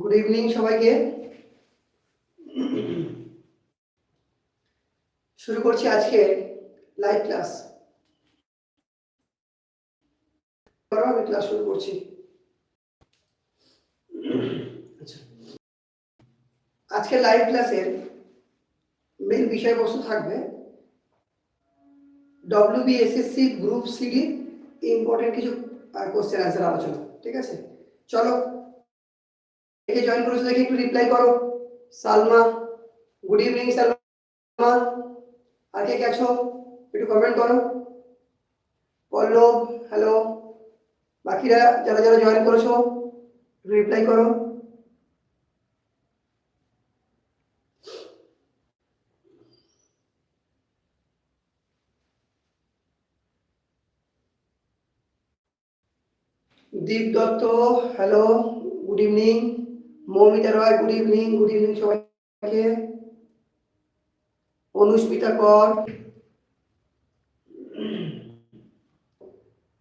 Good evening সবাইকে। শুরু করছি আজকে লাইভ ক্লাস আমি ক্লাস শুরু করছি। আচ্ছা। আজকে লাইভ ক্লাসের মেন বিষয়বস্তু থাকবে ডব্লিউবিএসএসসি গ্রুপ সিডি ইম্পর্টেন্ট কিছু কোশ্চেন অ্যান্সার আলোচনা, ঠিক আছে? চলো একে জয়েন করেছ দেখে একটু রিপ্লাই করো। Salma good evening Salma. আর কে গেছো একটু কমেন্ট করো। পল্লব হ্যালো বাকিরা যারা যারা জয়েন করেছ রিপ্লাই করো। Deep Dutta hello good evening Moumita Roy, good evening good evening সবাইকে। অনুস্মিতা কর।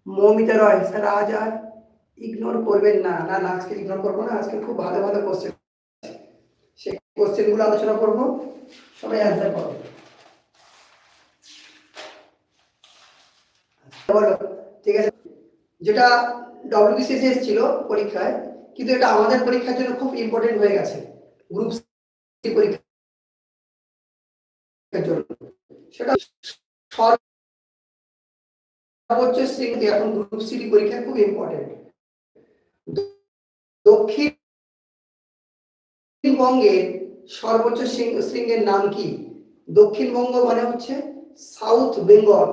মৌমিতা রয়, স্যার আজ আর ইগনোর করবেন না। না না, আজকে ইগনোর করব না, আজকে খুব ভালো ভালো কোশ্চেন সেই কোশ্চেনগুলো আলোচনা করব। সবাই অ্যান্সার করো। বলো, ঠিক আছে। যেটা ডব্লিউবিসিএস এসেছিল পরীক্ষায় কিন্তু এটা আমাদের পরীক্ষার জন্য খুব ইম্পর্টেন্ট হয়ে গেছে। গ্রুপ সি পরীক্ষার জন্য। সেটা সর্বোচ্চ শ্রেণীতে এখন গ্রুপ সি পরীক্ষা খুব ইম্পর্টেন্ট দক্ষিণবঙ্গের সর্বোচ্চ শৃঙ্গ- শৃঙ্গের নাম কি? দক্ষিণবঙ্গ মানে হচ্ছে সাউথ বেঙ্গল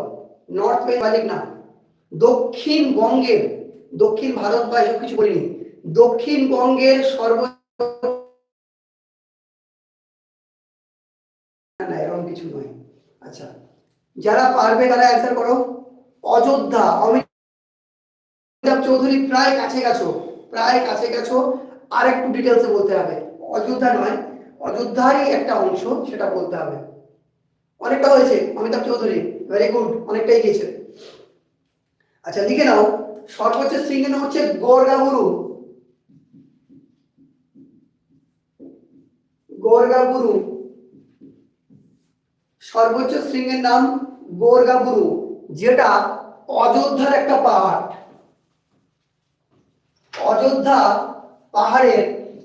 নর্থ বেঙ্গলের নাম। দক্ষিণবঙ্গের দক্ষিণ ভারত বা এসব কিছু বলিনি। দক্ষিণবঙ্গের সর্ব না, এরকম কিছু নয়। আচ্ছা যারা পারবে তারা অ্যান্সার করো। অযোধ্যা, অমিতাভ চৌধুরী প্রায় কাছে গেছো, প্রায় কাছে গেছো। আর একটু ডিটেলসে বলতে হবে। অযোধ্যা নয়, অযোধ্যারই একটা অংশ, সেটা বলতে হবে। অনেকটা হয়েছে, অমিতাভ চৌধুরী ভেরি গুড অনেকটাই গিয়েছে। আচ্ছা লিখে নাও। সর্বোচ্চ শৃঙ্গের নাম হচ্ছে গোরগাবুরু গোরগাবুরু। সর্বোচ্চ শৃঙ্গের নাম গোরগাবুরু, যেটা অযোধ্যার একটা পাহাড়। অযোধ্যা পাহাড়ের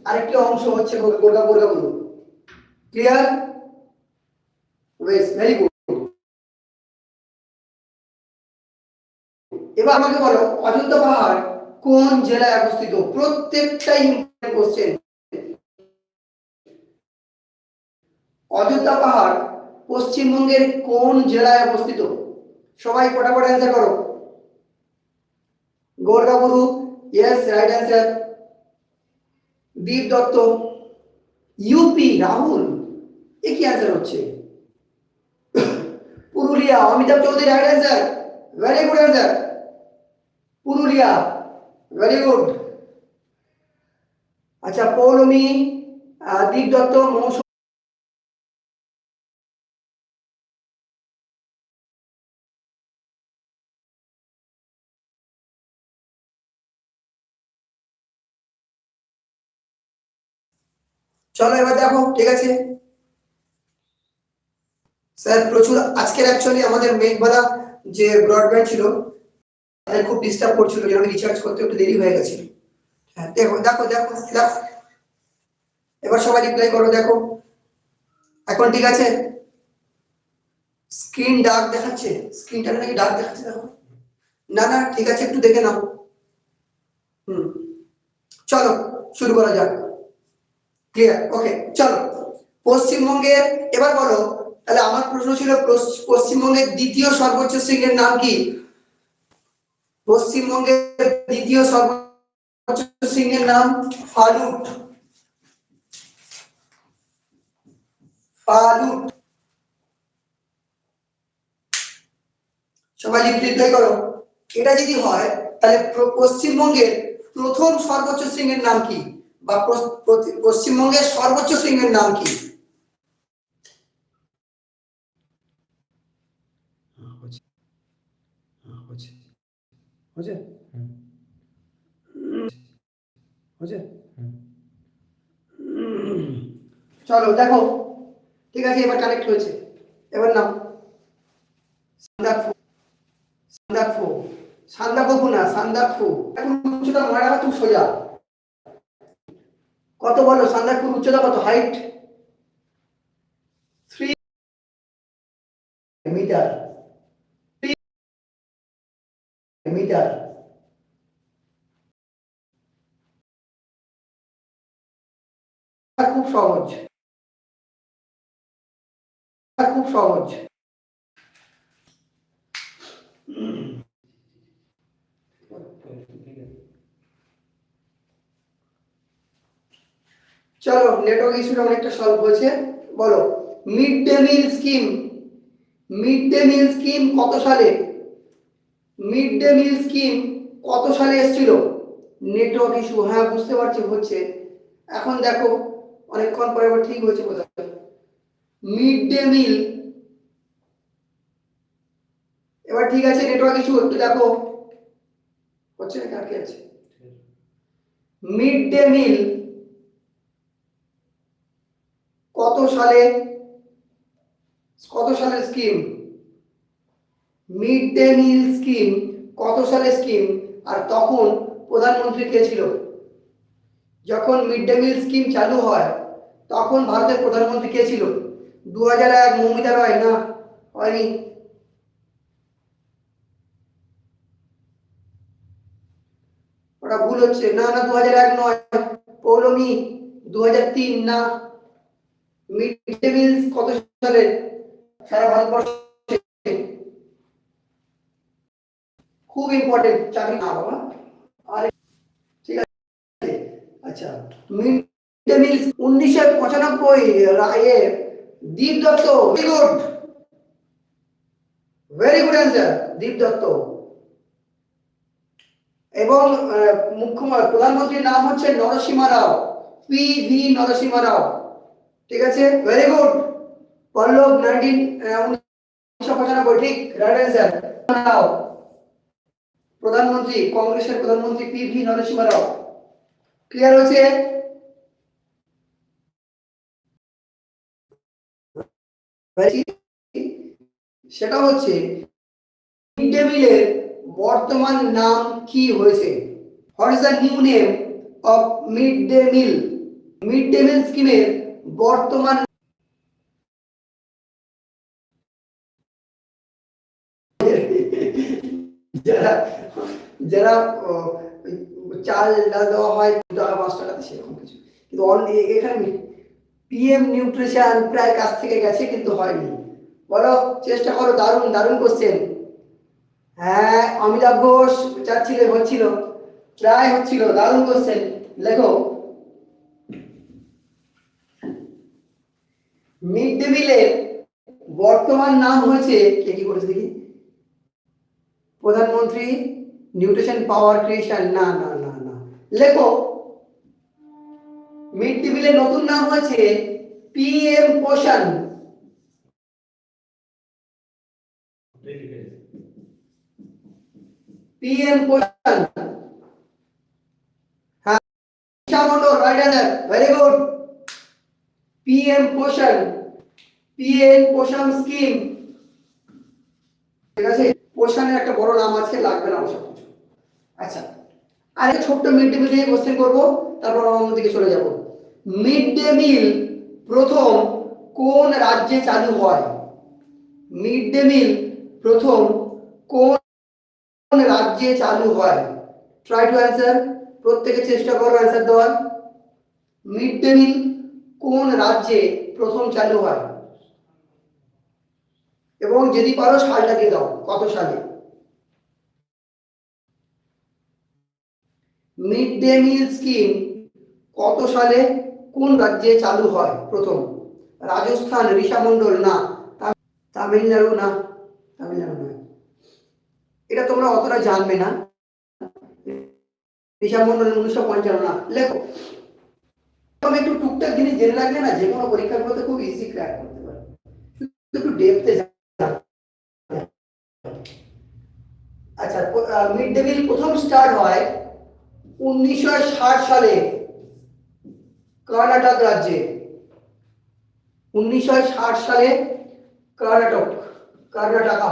আরেকটি অংশ হচ্ছে গোরগা গোরগাবুরু। ক্লিয়ার বেশ ভেরি গুড এবার আমাকে বলো, অযোধ্যা পাহাড় কোন জেলায় অবস্থিত? প্রত্যেকটাই কোশ্চেন অযোধ্যা পাহাড় পশ্চিমবঙ্গের কোন জেলায় অবস্থিত? সবাই ফটাফট অ্যান্সার করো। Gorgaburu yes right answer Deep Dutta UP Rahul, এ কি অ্যান্সার হচ্ছে? Purulia, Amitabh Chowdhury right answer very good answer Purulia very good আচ্ছা পৌলমী দীপ দত্ত, মৌসুম চলো, এবার দেখো, ঠিক আছে? স্যার, প্রচুর, আজকের অ্যাকচুয়ালি আমাদের মেঘবালা যে ব্রডব্যান্ড ছিল, তাদের খুব ডিস্টার্ব করছিল যে আমি রিচার্জ করতে একটু দেরি হয়ে গেছিল। হ্যাঁ দেখো দেখো দেখো দেখো এবার সবাই রিপ্লাই করো, দেখো। এখন ঠিক আছে? স্ক্রিন ডার্ক দেখাচ্ছে? স্ক্রিনটা নাকি ডার্ক দেখাচ্ছে, দেখো। না না, ঠিক আছে, একটু দেখে নাও। হুম। চলো, শুরু করা যাক। ক্লিয়ার ওকে চলো। পশ্চিমবঙ্গের এবার বলো, তাহলে আমার প্রশ্ন ছিল পশ্চিমবঙ্গের দ্বিতীয় সর্বোচ্চ শৃঙ্গের নাম কি? পশ্চিমবঙ্গের দ্বিতীয় সর্বোচ্চ শৃঙ্গের নাম ফালুট। ফালুট। সবাই রিপ্লাই করো। এটা যদি হয়, তাহলে পশ্চিমবঙ্গের প্রথম সর্বোচ্চ শৃঙ্গের নাম কি? বা পশ্চিমবঙ্গের সর্বোচ্চ শৃঙ্গের নাম কি? হচ্ছে। হচ্ছে। চলো দেখো। ঠিক আছে এবার কানেক্ট হয়েছে। এবার নাম সান্দাকফু। সান্দাকফু। সান্দাকফু না সান্দাকফু। এখন তুই সোজা। কত বলো সান্দাকফুর উচ্চতা কত? হাইট থ্রি মিটার মিটার খুব সহজ। খুব সহজ। চলো নেটওয়ার্ক ইস্যুটা অনেকটা সলভ হয়েছে। বলো mid day meal scheme mid day meal scheme কত সালে? মিড ডে মিল স্কিম কত সালে এসেছিল? নেটওয়ার্ক ইস্যু হ্যাঁ বুঝতে পারছি হচ্ছে। এখন দেখো অনেকক্ষণ পরে আবার ঠিক হয়েছে বোঝা মিড ডে মিল এবার ঠিক আছে নেটওয়ার্ক ইস্যু একটু দেখো। হচ্ছে না কার কি আছে? মিড ডে মিল কত সালে কত সালের scheme? Mid day meal scheme. কত সালের স্কিম? আর তখন প্রধানমন্ত্রী কে ছিল? যখন মিড ডে মিল স্কিম চালু হয়, তখন ভারতের প্রধানমন্ত্রী কে ছিল? দু হাজার এক মৌমিতা রায় না, হয়নি। ওটা ভুল হচ্ছে। না না দু হাজার এক নয়। পৌলমী দু হাজার তিন, না। মিড ডে মিল কত সালে সারা ভারতবর্ষে? খুব ইম্পর্টেন্ট চাকরি না, বাবা। আর, ঠিক আছে। আচ্ছা মিড ডে মিল উনিশশো পঁচানব্বই রায়ে Deep Dutta very good very good answer Deep Dutta. এবং মুখ্যমন্ত্রী, প্রধানমন্ত্রীর নাম হচ্ছে নরসিমা রাও পি ভি নরসিমা রাও। ঠিক আছে? ভেরি গুড পল্লব, নাইনটিন উনিশশো পঁচানব্বই, ঠিক? রাইট প্রধানমন্ত্রী, কংগ্রেসের প্রধানমন্ত্রী P V Narasimha Rao clear হয়েছে সেটা হচ্ছে মিড ডে বর্তমান নাম কি হয়েছে? What is the new name of mid day meal mid day meal স্কিমের বর্তমান যারা চাল ডাল দেওয়া হয় দু টাকা, পাঁচ টাকাতে সেরকম কিছু। কিন্তু এখানে পিএম নিউট্রিশন প্রায় কাছ থেকে গেছে, কিন্তু হয়নি। বলো, চেষ্টা করো, দারুণ দারুণ কোশ্চেন হ্যাঁ অমিতাভ ঘোষ চাচ্ছিল হচ্ছিল, প্রায় হচ্ছিল, দারুণ কোশ্চেন লেখো। মিড ডে মিলের বর্তমান নাম হয়েছে কে কি করেছে দেখি? প্রধানমন্ত্রী নিউট্রিশন পাওয়ার ক্রিয়েশন না না না না। লেখো। মিড ডে মিলের নতুন নাম হয়েছে পিএম পোষণ। পিএম পোষণ হ্যাঁ Isha Mondal right answer very good PM Poshan PM Poshan scheme ঠিক আছে পোষণের একটা বড় নাম আছে লাগবে না ওসব কিছু আচ্ছা আর একটা মিড ডে মিল নিয়ে কোশ্চেন করব, তারপর অন্যদিকে চলে যাব। মিড ডে মিল প্রথম কোন রাজ্যে চালু হয়? মিড ডে মিল প্রথম কোন রাজ্যে চালু হয়? ট্রাই টু অ্যান্সার প্রত্যেকে চেষ্টা করো অ্যান্সার দেওয়ার। মিড ডে মিল কোন রাজ্যে প্রথম চালু হয়? এবং যদি পারো সালটা দিয়ে দাও, কত সালে? মিড ডে মিল স্কিম কত সালে কোন রাজ্যে চালু হয়? প্রথম, রাজস্থান, ঋষা মন্ডল না তাম- তামিলনাড়ু না, তামিলনাড়ু নয়। এটা তোমরা অতটা জানবে না। ঋষা উনিশশো পঞ্চান্ন, না, লেখো। তবে একটু টুকটাক জিনিস জেনে রাখলে না, যে কোনো পরীক্ষাগুলোতে খুব ইজি ক্র্যাক করতে পারে। একটু ডেপতে আচ্ছা মিড ডে মিল প্রথম স্টার্ট হয় উনিশশো ষাট সালে কর্ণাটক রাজ্যে, উনিশশো ষাট সালে কর্ণাটক, কর্ণাটকা।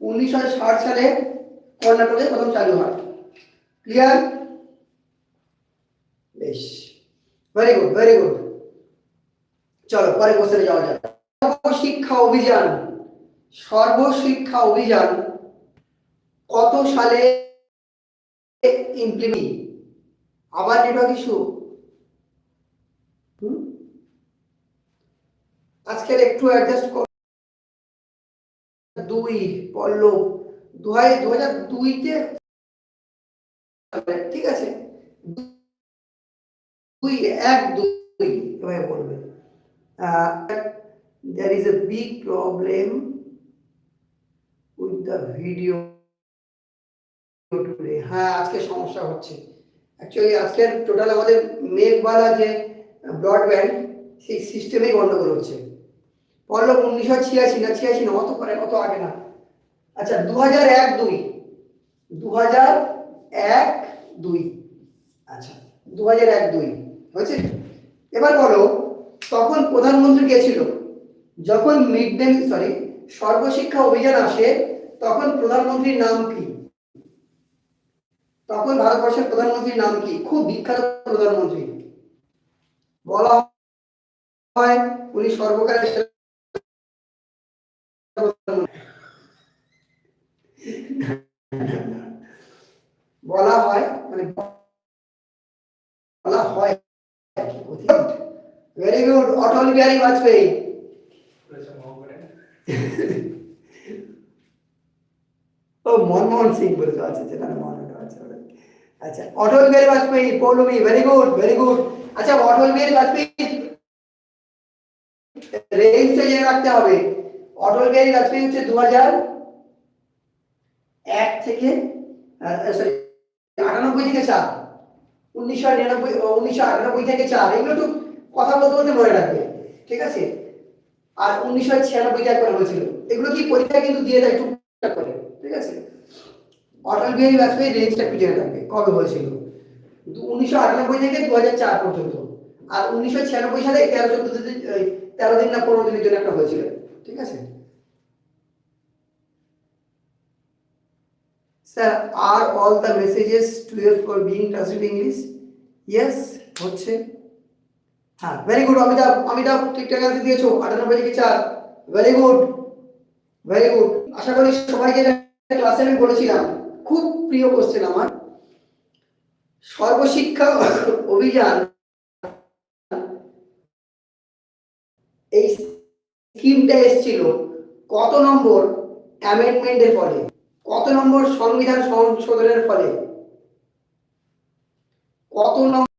উনিশশো ষাট সালে কর্ণাটকে প্রথম চালু হয়। ক্লিয়ার বেশ। ভেরি গুড ভেরি গুড চলো পরে কোশ্চেনে যাওয়া যাক। সর্বশিক্ষা অভিযান সর্বশিক্ষা অভিযান কত সালে ইমপ্লিমেন্ট আবার নেটওয়ার্ক ইস্যু আজকের একটু অ্যাডজাস্ট কর। দুই, পল্লব। দু হাজার দুইতে ঠিক আছে? দুই, এক, দুই এভাবে বলবে। there is a big problem with the video today হ্যাঁ আজকে সমস্যা হচ্ছে। অ্যাকচুয়ালি আজকের টোটাল আমাদের মেঘবালা যে ব্রডব্যান্ড সেই সিস্টেমেই গন্ডগোল হচ্ছে। পল্লব উনিশশো ছিয়াশি না ছিয়াশি না অত পরে অত আগে না। আচ্ছা দু হাজার এক দুই। দু হাজার এক দুই। আচ্ছা দু হাজার এক দুই। হয়েছে? এবার বলো, তখন প্রধানমন্ত্রী কে ছিল? যখন mid day sorry Sarva Shiksha Abhiyan আসে, তখন প্রধানমন্ত্রীর নাম কি? তখন ভারতবর্ষের প্রধানমন্ত্রীর নাম কি? খুব বিখ্যাত প্রধানমন্ত্রী। বলা হয় উনি সর্বকালের বলা হয় মানে বলা হয় ভেরি গুড। অটল বিহারী বাজপেয়ী। ও মনমোহন সিং বলেছ আচ্ছা আচ্ছা না মনমোহন আচ্ছা Atal Bihari Vajpayee, Poulami very good very good আচ্ছা অটল বিহারী বাজপেয়ী রেঞ্জটা জেনে রাখতে হবে। অটল বিহারী বাজপেয়ী হচ্ছে দু হাজার এক থেকে সরি আটানব্বই থেকে চার। উনিশশো নিরানব্বই উনিশশো আটানব্বই থেকে চার। এগুলো একটু কথা বলতে বলতে মনে রাখবে, ঠিক আছে? আর উনিশশো ছিয়ানব্বইতে একবার হয়েছিল। এগুলো কি পরীক্ষা কিন্তু দিয়ে দেয় আছে অটল বিহারী বাজপেয়ী রেঞ্জটা জেনে রাখবে কবে হয়েছিল? উনিশশো আটানব্বই থেকে দু হাজার চার পর্যন্ত। আর উনিশশো ছিয়ানব্বই সালে তেরো চোদ্দ দিন তেরো দিন না পনেরো দিনের জন্য একটা হয়েছিল। ঠিক আছে? Sir R all the messages to twelve for being translate English yes হচ্ছে। হ্যাঁ ভেরি গুড অমিতাভ অমিতাভ, ঠিকঠাক আছে দিয়েছ। আটানব্বই থেকে চার। ভেরি গুড ভেরি গুড আশা করি সবাইকে ক্লাসে আমি বলেছিলাম। প্রিয় কোশ্চেন আমার। সর্বশিক্ষা অভিযান এই স্কিমটা এসেছিল কত নম্বর অ্যামেন্ডমেন্টের ফলে? কত নম্বর সংবিধান সংশোধনের ফলে? কত নম্বর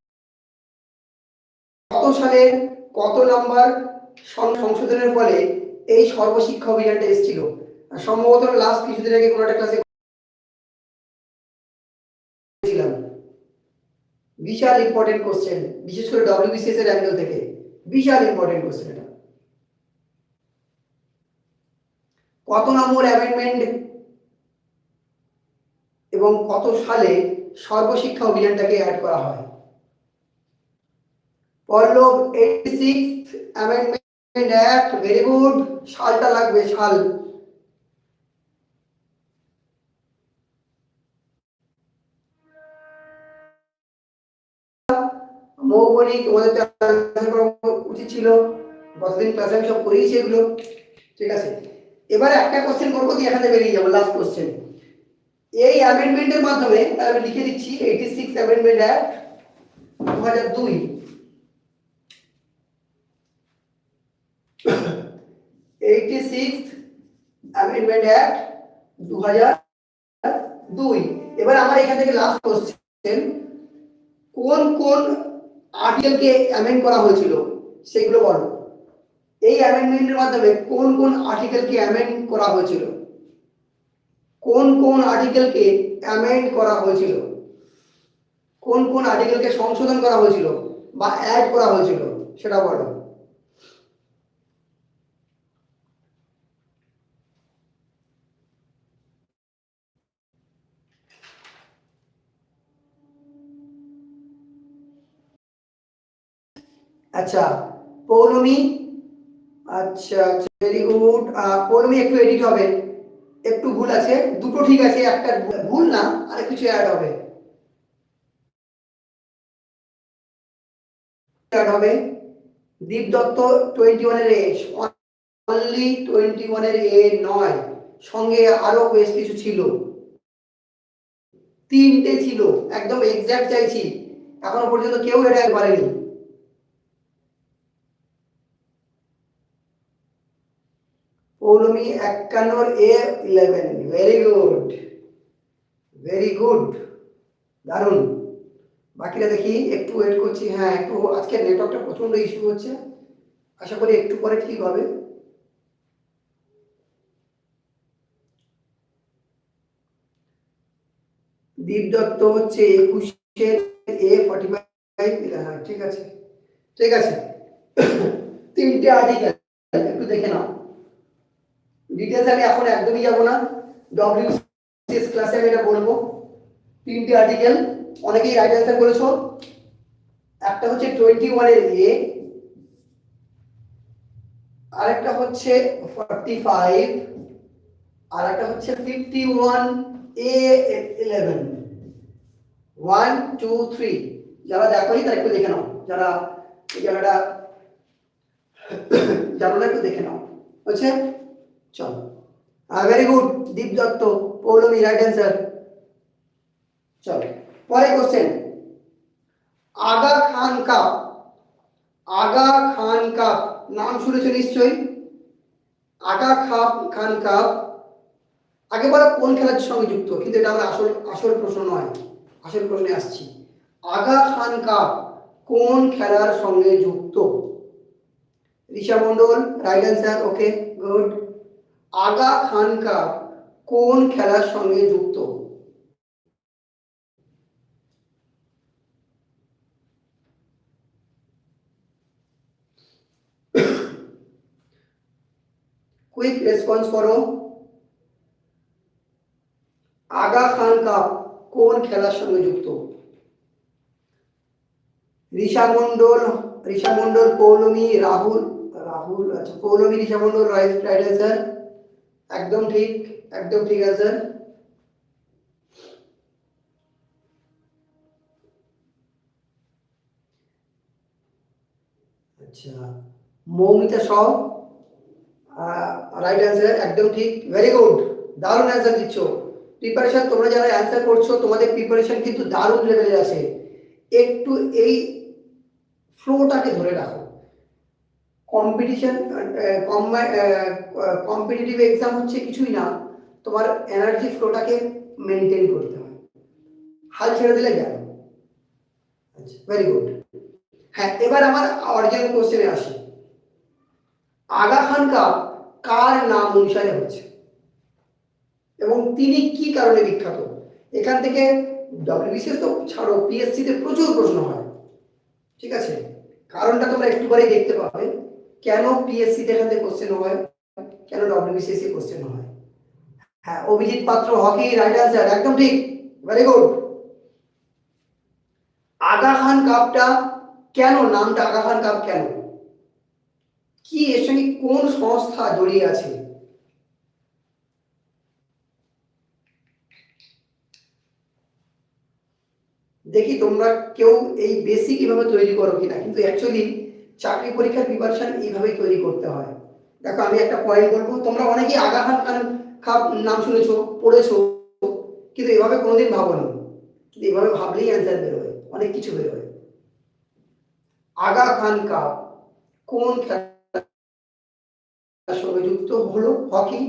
কত সালের কত নম্বর সংশোধনের ফলে এই সর্বশিক্ষা অভিযানটা এসেছিল? সম্ভবত লাস্ট কিছুদিন আগে কোনো একটা ক্লাসে বিশাল ইম্পর্টেন্ট কোশ্চেন বিশেষ করে ডব্লিউবিসিএস এর অ্যাঙ্গেল থেকে। বিশাল ইম্পর্টেন্ট কোশ্চেন এটা। কত নম্বর অ্যামেন্ডমেন্ট এবং কত সালে সর্বশিক্ষা অভিযানটাকে অ্যাড করা হয়? Pallab eighty six amendment act very good সালটা লাগবে সাল। মৌবনি তোমাদের উচিত ছিল। গতদিন ক্লাসে আমি সব করিয়েছি এগুলো ঠিক আছে? এবারে একটা কোশ্চেন করব দিয়ে এখানে বেরিয়ে যাব লাস্ট কোশ্চেন এই অ্যামেন্ডমেন্টের মাধ্যমে, তাহলে আমি লিখে দিচ্ছি এইটি সিক্স অ্যামেন্ডমেন্ট অ্যাক্ট দু হাজার দুই। সিক্স অ্যামেন্ডমেন্ট দু হাজার দুই। এবার আমার এখান থেকে লাস্ট কোশ্চেন কোন কোন আর্টিকেলকে অ্যামেন্ড করা হয়েছিল, সেগুলো বলো। এই অ্যামেন্ডমেন্টের মাধ্যমে কোন কোন আর্টিকেলকে অ্যামেন্ড করা হয়েছিল? কোন কোন আর্টিকেলকে অ্যামেন্ড করা হয়েছিল? কোন কোন আর্টিকেলকে সংশোধন করা হয়েছিল বা অ্যাড করা হয়েছিল, সেটা বলো। আচ্ছা পৌলমি? আচ্ছা ভেরি গুড পৌলমি একটু এডিট হবে। একটু ভুল আছে। দুটো ঠিক আছে, একটা ভুল- না আর কিছু অ্যাড হবে। অ্যাড হবে। দীপ দত্ত টোয়েন্টি ওয়ানের এ অনলি টোয়েন্টি ওয়ানের এ নয়। সঙ্গে আরও বেশ কিছু ছিল। তিনটে ছিল। একদম এক্সাক্ট চাইছি। এখনও পর্যন্ত কেউ এটা পারেনি। Poulami একান্নর A eleven very good very good দারুণ। বাকিটা দেখি, একটু ওয়েট করছি হ্যাঁ একটু আজকে নেটওয়ার্কটা প্রচণ্ড ইস্যু হচ্ছে। আশা করি একটু পরে ঠিক হবে। দীপ দত্ত হচ্ছে একুশের এ ফর্টি ফাইভ হ্যাঁ ঠিক আছে ঠিক আছে। তিনটে আর্টিকেল একটু দেখে ডিটেলস আমি এখন একদমই যাব না। ডব্লিউ ক্লাসে আমি এটা বলব। তিনটে আর্টিকেল অনেকেই রাইট অ্যান্সার করেছ। একটা হচ্ছে টোয়েন্টি ওয়ানের এ আরেকটা হচ্ছে ফর্টি ফাইভ আর একটা হচ্ছে fifty one A eleven one two three যারা দেখোনি তারা একটু দেখে নাও। যারা এই জায়গাটা জানো একটু দেখে নাও। হচ্ছে চলো। Very good Deep Dutta, Poulami right answer চলো। পরে question Aga Khan cup, Aga Khan cup, নাম শুনেছো নিশ্চয়ই? আগা খাপ, খান কাপ। আগে বলা কোন খেলার সঙ্গে যুক্ত? কিন্তু এটা আমার আসল আসল প্রশ্ন নয়। আসল প্রশ্নে আসছি। আগা খান কাপ কোন খেলার সঙ্গে যুক্ত? Risha Mondal right answer okay good Aga Khan cup কোন খেলার সঙ্গে যুক্ত? কুইক রেসপন্স করো। আগা খান কাপ কোন খেলার সঙ্গে যুক্ত? ঋষা মণ্ডল ঋষা মণ্ডল, পৌলমী, রাহুল রাহুল আচ্ছা পৌলমী, ঋষা মণ্ডল রাইট রাইট একদম ঠিক একদম ঠিক অ্যান্সার আচ্ছা মৌমিতা সহ রাইট অ্যান্সার একদম ঠিক ভেরি গুড দারুণ অ্যান্সার দিচ্ছ। প্রিপারেশন তোমরা যারা অ্যান্সার করছ, তোমাদের প্রিপারেশন কিন্তু দারুণ লেভেলে আছে। একটু এই ফ্লোটাকে ধরে রাখো। কম্পিটিশন কম্পিটিটিভ এক্সাম হচ্ছে কিছুই না, তোমার এনার্জি ফ্লোটাকে মেনটেন করতে হয়। হাল ছেড়ে দিলে গেল। আচ্ছা ভেরি গুড হ্যাঁ এবার আমার অরিজিনাল কোশ্চেনে আসি। আগা খান কাপ কার নাম অনুসারে হচ্ছে? এবং তিনি কি কারণে বিখ্যাত? এখান থেকে ডব্লিউবিসিএস তো ছাড়ো পিএসসিতে প্রচুর প্রশ্ন হয়। ঠিক আছে? কারণটা তোমরা একটু পরেই দেখতে পাবে। কেন পিএসসি এখান কোশ্চেন হয়? কেন ডব্লিউবিসিএস কোশ্চেন হয়? হ্যাঁ অভিজিৎ পাত্র, হকি রাইট অ্যান্সার একদম ঠিক। ভেরি গুড আগা খান কাপটা কেন, নামটা আগা খান কাপ কেন? কি এর সঙ্গে কোন সংস্থা জড়িয়ে আছে? দেখি তোমরা কেউ এই বেসিক এভাবে তৈরি করো কিনা, কিন্তু অ্যাকচুয়ালি চাকরি পরীক্ষার প্রিপারেশন এইভাবেই তৈরি করতে হয়। দেখো, আমি একটা পয়েন্ট বলব, তোমরা অনেকেই আগা খান খান খাপ নাম শুনেছো, পড়েছো, কিন্তু এভাবে কোনোদিন ভাবোনি। কিন্তু এভাবে ভাবলেই অ্যান্সার বেরোয়, অনেক কিছু বেরোয়। আগা খান কাপ, কোন খেলার সঙ্গে যুক্ত হলো, hockey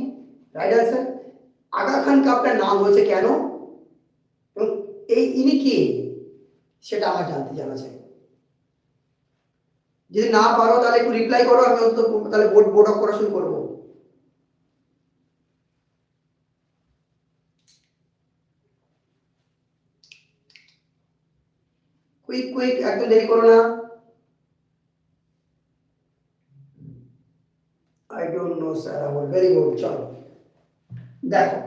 right answer Aga Khan copter নাম হয়েছে কেন? এবং এই ইনি কে? সেটা আমার জানতে জানা চাই। যদি না পারো তাহলে একটু রিপ্লাই করো, আমি অন্তত তাহলে বোর্ড বোর্ড অফ করা শুরু করব। কুইক কুইক একদম দেরি করো না। আই ডোন্ট নো স্যার আমার ভেরি গুড চলো। দেখো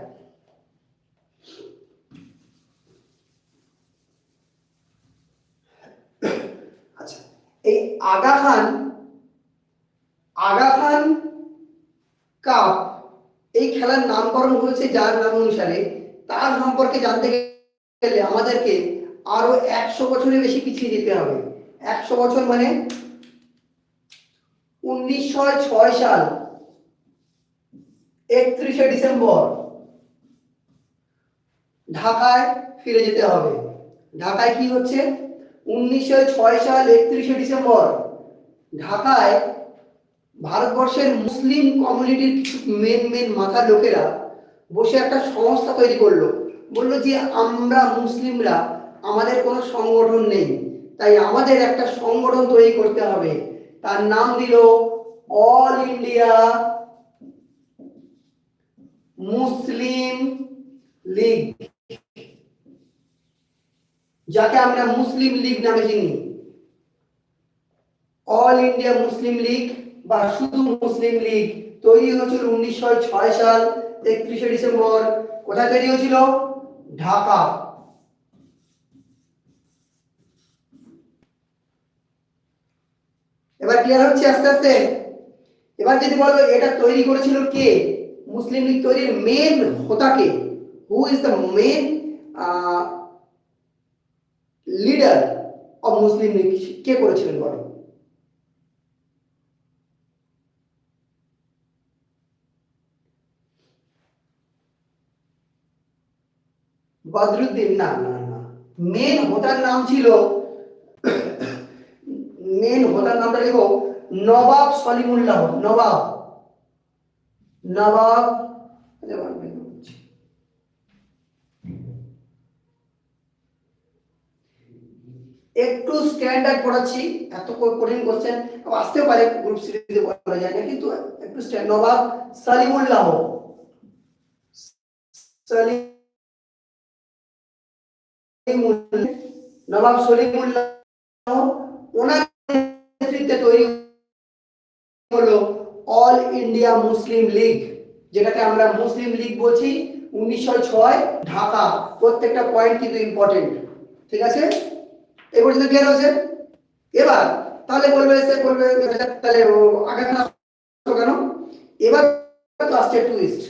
আচ্ছা এই আগা খান কাপ, এই খেলার নামকরণ হয়েছে যার নাম অনুসারে। তার সম্পর্কে জানতে গেলে আমাদেরকে আরও একশো বছরের বেশি পিছিয়ে যেতে হবে। একশো বছর মানে উনিশশো ছয় সাল, একত্রিশে ডিসেম্বর। ঢাকায় ফিরে যেতে হবে। ঢাকায় কি হচ্ছে? উনিশশো ছয় সাল একত্রিশে ডিসেম্বর, ঢাকায় ভারতবর্ষের মুসলিম কমিউনিটির কিছু মেন মেন মাথা লোকেরা বসে একটা সংস্থা তৈরি করল। বলল যে, আমরা মুসলিমরা, আমাদের কোনো সংগঠন নেই। তাই আমাদের একটা সংগঠন তৈরি করতে হবে। তার নাম দিল অল ইন্ডিয়া মুসলিম লীগ। যাকে আমরা মুসলিম লীগ নামে চিনি। অল ইন্ডিয়া মুসলিম লীগ বা শুধু মুসলিম লীগ তৈরি হয়েছিল উনিশশো ছয় সাল, একত্রিশে ডিসেম্বর। কোথায় তৈরি হয়েছিল? ঢাকা। এবার ক্লিয়ার হচ্ছে আস্তে আস্তে? এবার যদি বলো এটা তৈরি করেছিল কে? মুসলিম লীগ তৈরির main হোতাকে who is the main leader of Muslim League কে করেছিলেন বলো? বদরুদ্দিন, না না না। মেন হোতার নাম ছিল মেন হোতার নামটা লেখো, নবাব সলিমুল্লাহ, নবাব। নবাব একটু স্ট্যান্ডার্ড পড়াচ্ছি, এত কঠিন কোশ্চেন আসতে পারে গ্রুপ সিরিজে বলা যায় না, কিন্তু একটু স্ট্যান্ড নবাব সালিমুল্লাহ। নবাব সলিমুল্লাহ, ওনার তৈরি হলো অল ইন্ডিয়া মুসলিম লীগ যেটাকে আমরা মুসলিম লীগ বলছি, উনিশশো ছয়, ঢাকা, প্রত্যেকটা পয়েন্ট কিন্তু ইম্পর্টেন্ট ঠিক আছে? এই পর্যন্ত ক্লিয়ার হয়েছে? এবার তাহলে বলবে সে বলবে তাহলে আগে কেন? এবার তো আসছে টুইস্ট